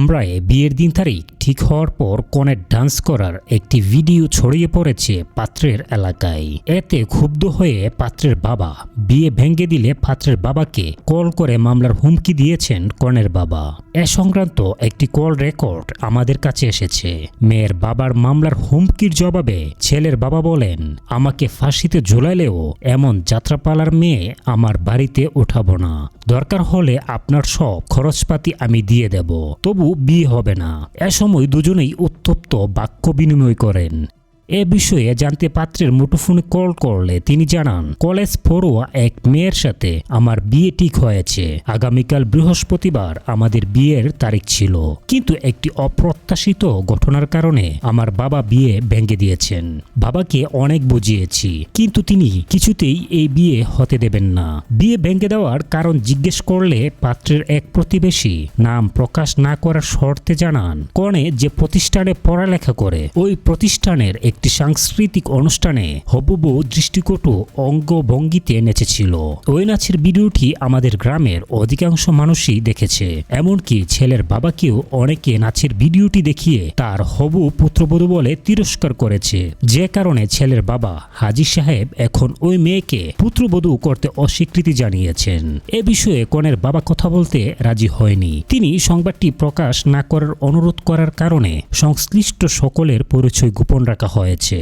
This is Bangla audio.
ħamrajja bir din tarik. ঠিক হওয়ার পর কনের ডান্স করার একটি ভিডিও ছড়িয়ে পড়েছে পাত্রের এলাকায়। এতে ক্ষুব্ধ হয়ে পাত্রের বাবা বিয়ে ভেঙে দিলে পাত্রের বাবাকে কল করে মামলার হুমকি দিয়েছেন কনের বাবা। এ সংক্রান্ত একটি কল রেকর্ড আমাদের কাছে এসেছে। মেয়ের বাবার মামলার হুমকির জবাবে ছেলের বাবা বলেন, আমাকে ফাঁসিতে ঝুলাইলেও এমন যাত্রাপালার মেয়ে আমার বাড়িতে উঠাবো না। দরকার হলে আপনার সব খরচপাতি আমি দিয়ে দেব। তবু বিয়ে হবে না। এ দুজনেই উত্তপ্ত বাক্য বিনিময় করেন। এ বিষয়ে জানতে পাত্রের মুঠোফোনে কল করলে তিনি জানান, কলেজ পড়ুয়া এক মেয়ের সাথে আমার বিয়ে ঠিক হয়েছে। আগামীকাল বৃহস্পতিবার আমাদের বিয়ের তারিখ ছিল। কিন্তু একটি অপ্রত্যাশিত ঘটনার কারণে আমার বাবা বিয়ে ভেঙে দিয়েছেন। বাবাকে অনেক বুঝিয়েছি, কিন্তু তিনি কিছুতেই এই বিয়ে হতে দেবেন না। বিয়ে ভেঙে দেওয়ার কারণ জিজ্ঞেস করলে পাত্রের এক প্রতিবেশী নাম প্রকাশ না করার শর্তে জানান, কনে যে প্রতিষ্ঠানে পড়ালেখা করে, ওই প্রতিষ্ঠানের একটি সাংস্কৃতিক অনুষ্ঠানে হবুবু দৃষ্টিকটু অঙ্গভঙ্গিতে নেচেছিল। ওই নাচের ভিডিওটি আমাদের গ্রামের অধিকাংশ মানুষই দেখেছে। এমনকি ছেলের বাবাকেও অনেকে নাচের ভিডিওটি দেখিয়ে তার হবু পুত্রবধূ বলে তিরস্কার করেছে। যে কারণে ছেলের বাবা হাজি সাহেব এখন ওই মেয়েকে পুত্রবধূ করতে অস্বীকৃতি জানিয়েছেন। এ বিষয়ে কনের বাবা কথা বলতে রাজি হয়নি। তিনি সংবাদটি প্রকাশ না করার অনুরোধ করার কারণে সংশ্লিষ্ট সকলের পরিচয় গোপন রাখা হয়েছে।